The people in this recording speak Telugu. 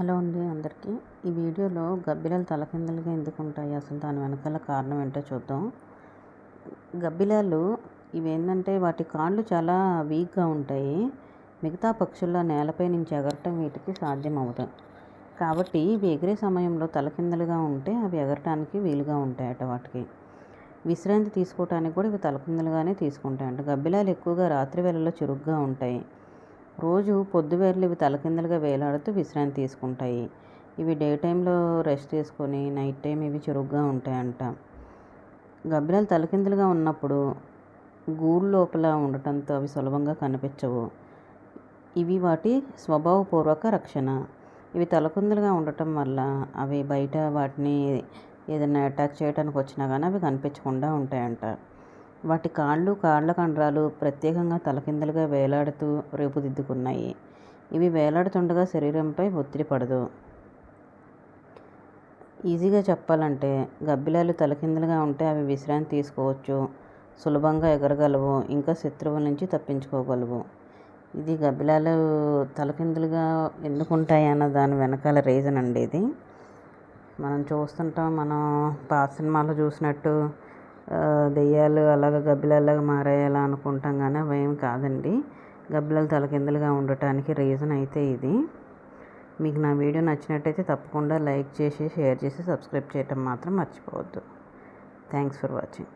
హలో అండి అందరికీ. ఈ వీడియోలో గబ్బిలాలు తలకిందలుగా ఎందుకు ఉంటాయి అసలు దాని వెనకాల కారణం ఏంటో చూద్దాం. గబ్బిలాలు ఇవేంటంటే వాటి కాళ్ళు చాలా వీక్గా ఉంటాయి. మిగతా పక్షుల్లో నేలపై నుంచి ఎగరటం వీటికి సాధ్యం అవ్వదు కాబట్టి ఇవి ఎగిరే సమయంలో తలకిందలుగా ఉంటే అవి ఎగరటానికి వీలుగా ఉంటాయట వాటికి. విశ్రాంతి తీసుకోవటానికి కూడా ఇవి తలకిందలుగానే తీసుకుంటాయంట. గబ్బిలాలు ఎక్కువగా రాత్రి వేళల్లో చురుగ్గా ఉంటాయి. రోజు పొద్దువేర్లు ఇవి తలకిందులుగా వేలాడుతూ విశ్రాంతి తీసుకుంటాయి. ఇవి డే టైంలో రెస్ట్ తీసుకొని నైట్ టైం ఇవి చురుగ్గా ఉంటాయంట. గబ్బిలాలు తలకిందులుగా ఉన్నప్పుడు గూడు లోపల ఉండటంతో అవి సులభంగా కనిపించవు. ఇవి వాటి స్వభావపూర్వక రక్షణ. ఇవి తలకిందులుగా ఉండటం వల్ల అవి బయట వాటిని ఏదైనా అటాక్ చేయడానికి వచ్చినా కానీ అవి కనిపించకుండా ఉంటాయంట. వాటి కాళ్ళు కాళ్ళ కండరాలు ప్రత్యేకంగా తలకిందులుగా వేలాడుతూ రేపుదిద్దుకున్నాయి. ఇవి వేలాడుతుండగా శరీరంపై ఒత్తిడి పడదు. ఈజీగా చెప్పాలంటే గబ్బిలాలు తలకిందులుగా ఉంటే అవి విశ్రాంతి తీసుకోవచ్చు. సులభంగా ఎగరగలవు. ఇంకా శత్రువుల నుంచి తప్పించుకోగలవు. ఇది గబ్బిలాలు తలకిందులుగా ఎందుకు ఉంటాయి అన్న దాని వెనకాల రీజన్ అండి ఇది. మనం చూస్తుంటాం మనం పాత సినిమాలో చూసినట్టు దెయ్యాలు అలాగ గబ్బిలల్లాగా మారాయాలా అనుకుంటాం కానీ అవేమి కాదండి. గబ్బిలాలు తలకిందులుగా ఉండటానికి రీజన్ అయితే ఇది. మీకు నా వీడియో నచ్చినట్టయితే తప్పకుండా లైక్ చేసి షేర్ చేసి సబ్స్క్రైబ్ చేయటం మాత్రం మర్చిపోవద్దు. Thanks for watching